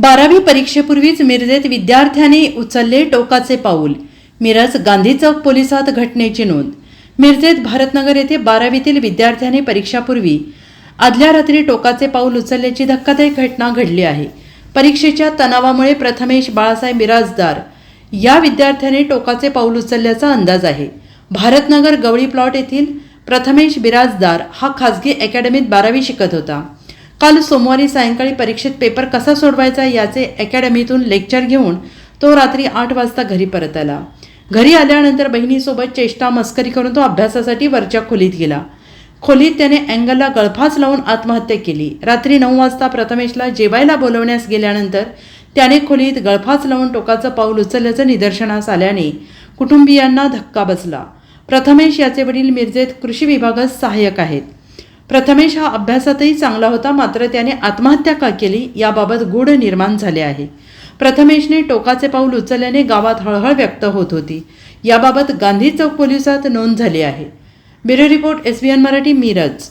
बारावी परीक्षेपूर्वीच मिरजेत विद्यार्थ्यांनी उचलले टोकाचे पाऊल. मिरज गांधी चौक पोलिसात घटनेची नोंद. मिरजेत भारतनगर येथे बारावीतील विद्यार्थ्यांनी परीक्षापूर्वी आदल्या रात्री टोकाचे पाऊल उचलल्याची धक्कादायक घटना घडली आहे. परीक्षेच्या तणावामुळे प्रथमेश बाळासाहेब मिराजदार या विद्यार्थ्याने टोकाचे पाऊल उचलल्याचा अंदाज आहे. भारतनगर गवळी प्लॉट येथील प्रथमेश बिराजदार हा खासगी अकॅडमीत बारावी शिकत होता. काल सोमवारी सायंकाळी परीक्षेत पेपर कसा सोडवायचा याचे अकॅडमीतून लेक्चर घेऊन तो रात्री आठ वाजता घरी परत आला. घरी आल्यानंतर बहिणीसोबत चेष्टा मस्करी करून तो अभ्यासासाठी वरच्या खोलीत गेला. खोलीत त्याने अँगलला गळफास लावून आत्महत्या केली. रात्री नऊ वाजता प्रथमेशला जेवायला बोलवण्यास गेल्यानंतर त्याने खोलीत गळफास लावून टोकाचं पाऊल उचलल्याचं निदर्शनास आल्याने कुटुंबियांना धक्का बसला. प्रथमेश याचे वडील मिरजेत कृषी विभागात सहाय्यक आहेत. प्रथमेश हा अभ्यासातही चांगला होता मात्र त्याने आत्महत्या का केली याबाबत गूढ निर्माण झाले आहे. प्रथमेशने टोकाचे पाऊल उचलल्याने गावात हळहळ व्यक्त होत होती. याबाबत गांधी चौक पोलिसात नोंद झाली आहे. Bureau report S Marathi Miraj.